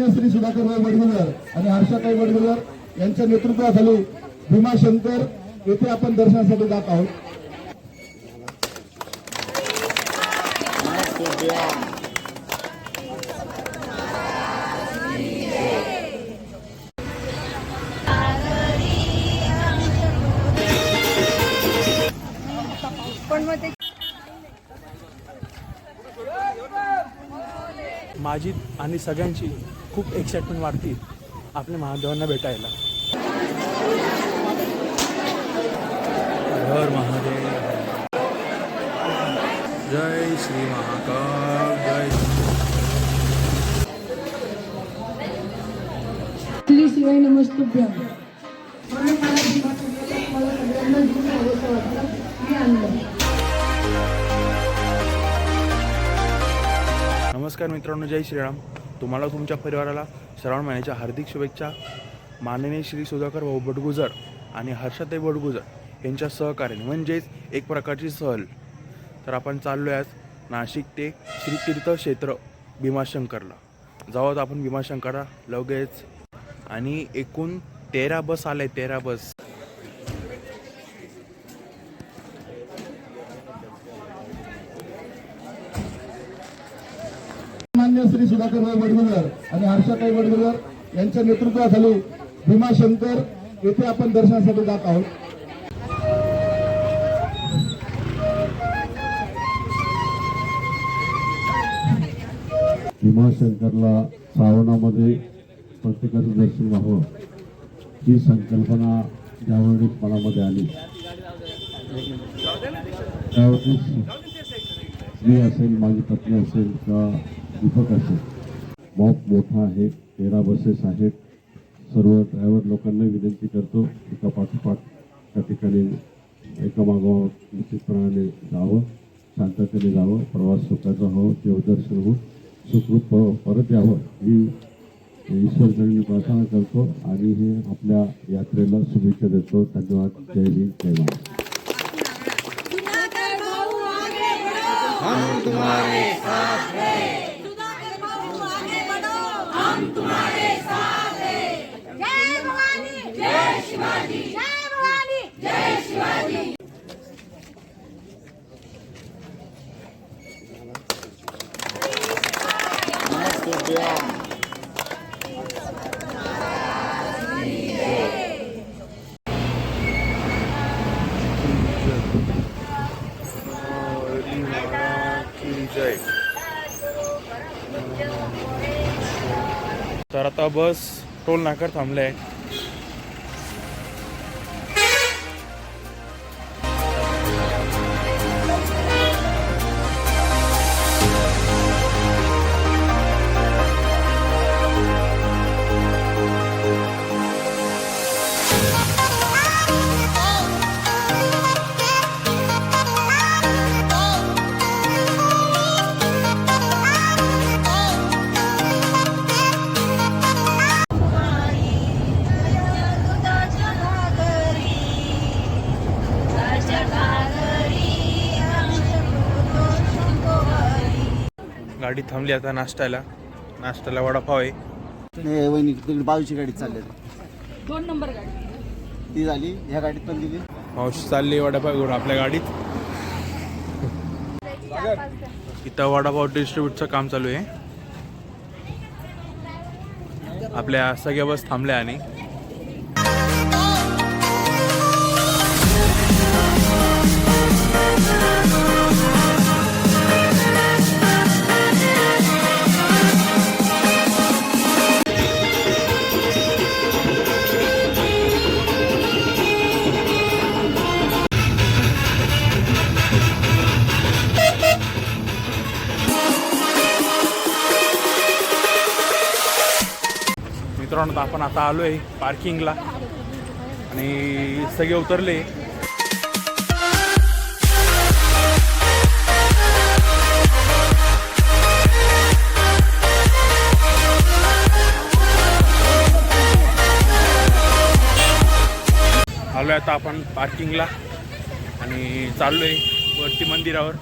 सन्मान्य श्री सुधाकर भाऊ वडगुजर आणि हर्षाताई वडगुजर यांच्या नेतृत्वाखाली भीमाशंकर येथे आपण दर्शनासाठी जात आहोत. माझी आणि सगळ्यांची खूप एक्साइटमेंट वाढती आपल्या महादेवांना भेटायला. हर महादेव. जय श्री महाकाल जय श्री शिवाय नमस्तुभ्यम नमस्कार मित्रांनो जय श्रीराम. तुम्हाला तुमच्या परिवाराला श्रावण महिन्याच्या हार्दिक शुभेच्छा. माननीय श्री सुधाकर भाऊ बडगुजर आणि हर्षताई बडगुजर यांच्या सहकार्याने म्हणजेच एक प्रकारची सहल. तर आपण चाललो आज नाशिक ते श्री तीर्थ क्षेत्र भीमाशंकरला. जाऊ आपण भीमाशंकरला. लगेच. आणि एकूण तेरा बस आले तेरा बस. सन्मान्य श्री सुधाकर भाऊ वडगुजर आणि हर्षाताई वडगुजर यांच्या नेतृत्वाखाली भीमाशंकर येथे आपण दर्शनासाठी जात आहोत. भीमाशंकरला श्रावणामध्ये प्रत्येकाचं दर्शन व्हावं ही संकल्पना ज्यावेळी मनामध्ये आली. त्यावेळी मी असेल माझी पत्नी असेल किंवा दीपक असेल मॉप मोठा आहे तेरा बसेस आहेत सर्व ड्रायव्हर लोकांना विनंती करतो एका पाठोपाठ त्या ठिकाणी एका मागोवा निश्चितपणाने जावं शांततेने जावं प्रवास सुखाचा हो देवदर्शन हो सुखरूप प- परत यावं ही ईश्वरचरणी प्रार्थना करतो आणि हे आपल्या यात्रेला शुभेच्छा देतो धन्यवाद जय हिंद जय महाराष्ट्र हम तुम्हारे साथ हैं सुधाकर भाऊ आगे बढ़ो हम तुम्हारे साथ हैं। जय भवानी। जय शिवाजी। जय भवानी। जय शिवाजी। जय आता बस टोल नाकर आहे गाडी थांबली आता नाश्त्याला. नाश्त्याला वडापाव आहे. नाही वहिनी तिकडे बाजूची गाडी चालली दोन नंबर गाडी. ती झाली ह्या गाडीत पण दिली मावशी चालली वडापाव घेऊन आपल्या गाडीत. इथं वडापाव डिस्ट्रीब्यूटचं काम चालू आहे. आपल्या सगळ्या बस थांबल्या आणि. मित्रांनो आपण आता आलो आहे पार्किंगला. आणि सगळे उतरले. आलो आता आपण पार्किंगला. आणि चाललो आहे वरती मंदिरावर.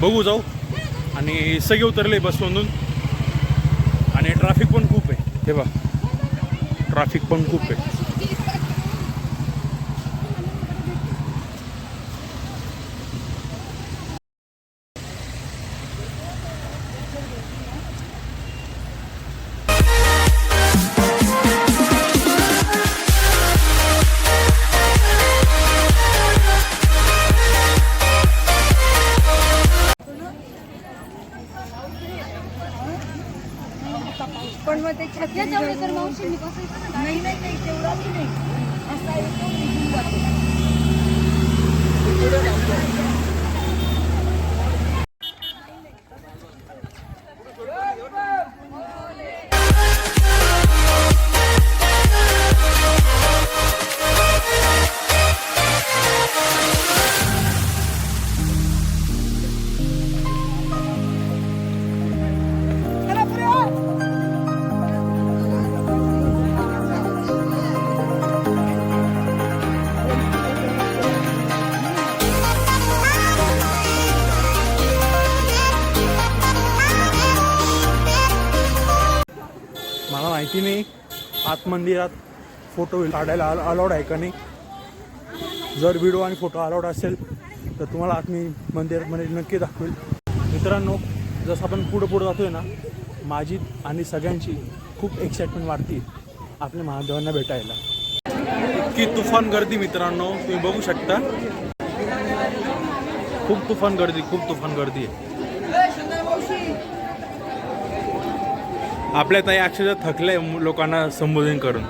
बघू जाऊ. आणि सगळे उतरले बसमधून. आणि ट्रॅफिक पण खूप आहे. हे बघ. ट्रॅफिक पण खूप आहे. मला नाही आत मंदिरात फोटो काढायला अलाउड आहे का नाही? जर व्हिडिओ आणि फोटो अलाउड असेल तर तुम्हाला आत मी मंदिरामध्ये नक्की दाखवेल. मित्रांनो जसं आपण पुढं पुढं जातोय ना माझी आणि सगळ्यांची खूप एक्साइटमेंट वाढते आपल्या महादेवांना भेटायला. इतकी तुफान गर्दी मित्रांनो तुम्ही बघू शकता. खूप तुफान गर्दी खूप तुफान गर्दी आहे. आपल्या ताई अक्षरशः थकलंय लोकांना संबोधन करून.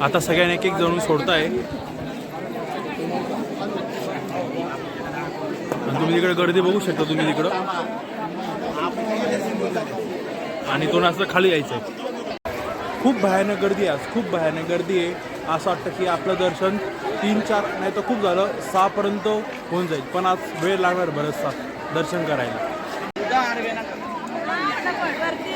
आता सगळ्यांनी एक एक जणून सोडताय. आणि तुम्ही तिकडे गर्दी बघू शकता तुम्ही तिकडं. आणि तो असं खाली यायचं खूप भयानक गर्दी आहे आज खूप भयानक गर्दी आहे. असं वाटतं की आपलं दर्शन तीन चार नाही तर खूप झालं सहापर्यंत होऊन जाईल. पण आज वेळ लागणार बरंचसा दर्शन करायला. गर्दी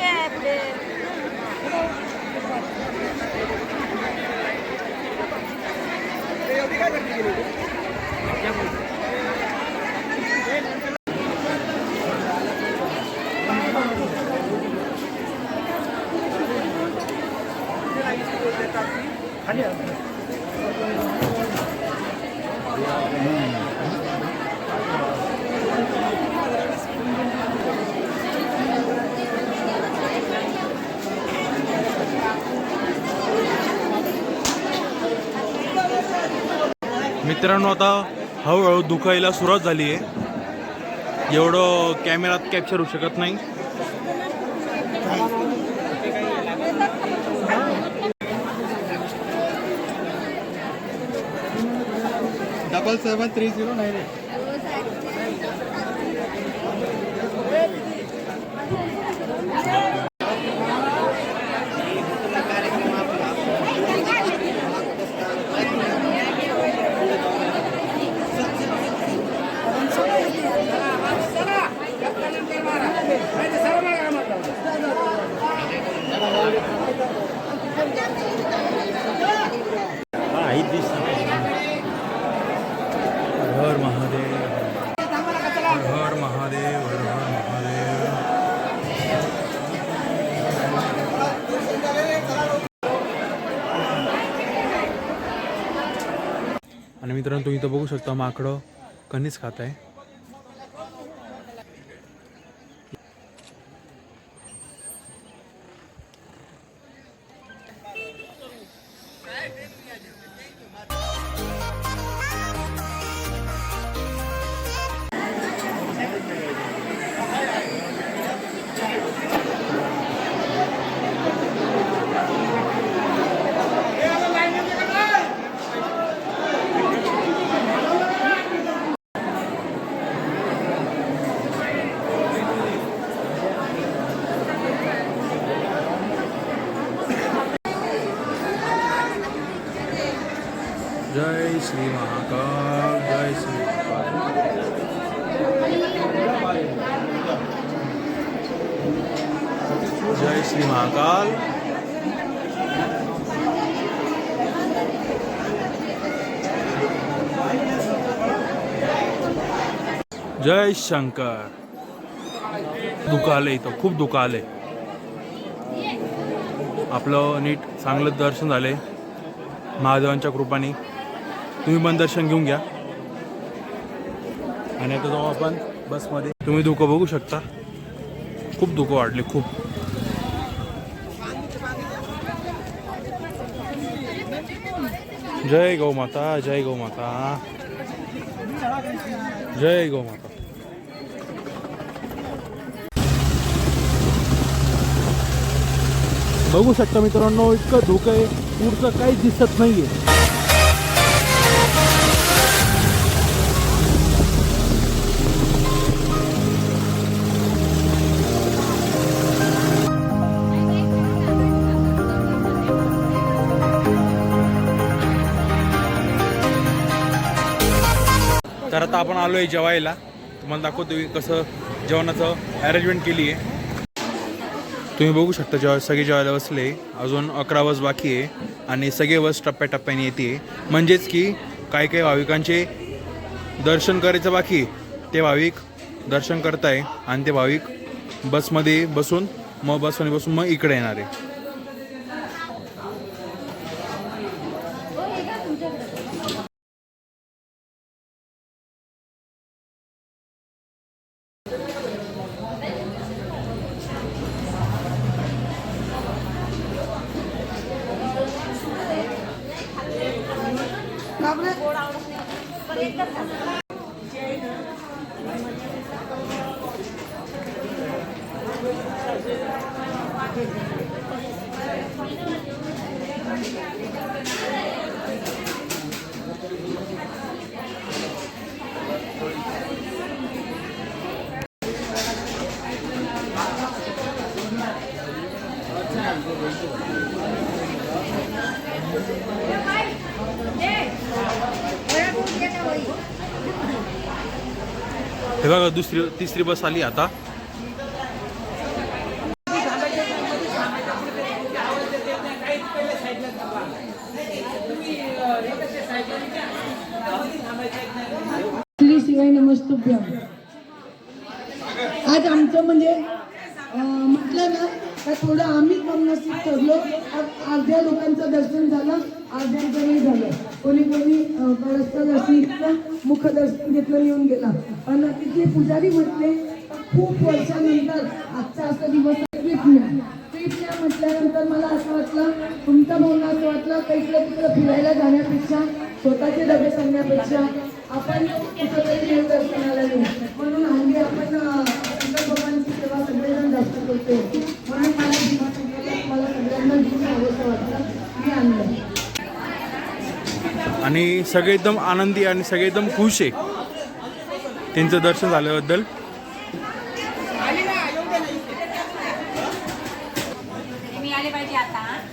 मित्रांनो आता हळूहळू दुखायला सुरुवात झाली आहे. एवढं कॅमेरात कॅप्चर होऊ शकत नाही. Double seven three zero nine eight Mahadev हर महादेव हर हर महादेव. आणि मित्रांनो तुम्ही इथं बघू शकता माकडं कणीच खात आहे जय श्री महाकाल जय श्री जय श्री महाकाल। जय शंकर। दुकाले इथं खूप दुकाले आपलं नीट चांगलं दर्शन झाले. महादेवांच्या कृपाने. तुम्ही पण दर्शन घेऊन घ्या. आणि आता जाऊ आपण बसमध्ये. तुम्ही धुकं बघू शकता. खूप धुकं वाढले खूप. जय गौ माता जय गौ माता. जय गौ माता. बघू शकता मित्रांनो इतकं धुकं आहे पुढचं काहीच दिसत नाहीये. तर आता आपण आलो आहे जेवायला. तुम्हाला दाखवतो मी कसं जेवणाचं अरेंजमेंट केली आहे. तुम्ही बघू शकता जेव्हा सगळे जेवायला बसले अजून अकरा बस बाकी आहे आणि सगळे बस टप्प्याटप्प्याने येते. म्हणजेच की काही काही भाविकांचे दर्शन करायचं बाकी ते भाविक दर्शन करताय आणि ते भाविक बसमध्ये बसून मग बसमध्ये बसून मग इकडे येणार आहे. का बरं हे बघा दुसरी तिसरी बस आली आता. श्री शिवाय नमस्तुभ्यम. आज आमचं म्हणजे म्हटलं ना का थोडं आम्ही कमनसीब ठरलो. अर्ध्या लोकांचं दर्शन झालं अर्ध्यांचं नाही झालं. कोणी कोणी अं, बरंचसं दर्शन घेतलं मुखदर्शन घेतलं येऊन गेला. पण तिथले पुजारी म्हटले खूप वर्षानंतर आजचा असा दिवस ट्रिप न्या. म्हटल्यानंतर मला असं वाटलं तुमचं म्हणणं असं वाटलं का इकडे फिरायला जाण्यापेक्षा स्वतःचे डबे सांगण्यापेक्षा आपण कुठंतरी देव दर्शनाला येऊ? म्हणून हल्ली आपण अं, शंकर भगवानची सेवा सगळेजण जास्त करतो म्हणून मला भीमाशंकरला मला सगळ्यांना घेऊन यावंसं वाटलं मी आणलं आणि सगळे एकदम आनंदी आणि सगळे एकदम खुश आहे. त्यांचं दर्शन झाल्याबद्दल.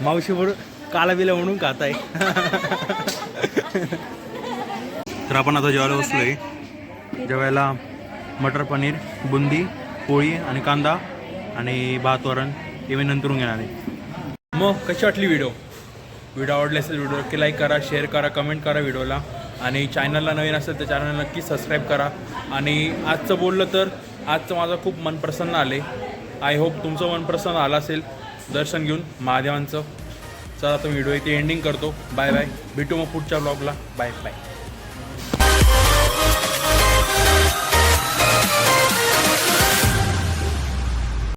मावशीवर काला बिला म्हणून खाताय. तर आपण आता जेवायला बसलोय. जेवायला मटर पनीर बुंदी पोळी आणि कांदा आणि भात वरण. हे मी नंतरून घेणार आहे. मग कशी वाटली व्हिडिओ व्हिडिओ आवडले असेल व्हिडिओ नक्की लाईक करा शेअर करा कमेंट करा व्हिडिओला. आणि चॅनलला नवीन असेल तर चॅनलला नक्की सबस्क्राईब करा. आणि आजचं बोललं तर आजचं माझं खूप मन प्रसन्न आले. आय होप तुमचं मन प्रसन्न आलं असेल. दर्शन घेऊन महादेवांचं. चला आता व्हिडिओ इथे एंडिंग करतो. बाय बाय भेटू मग पुढच्या ब्लॉगला बाय बाय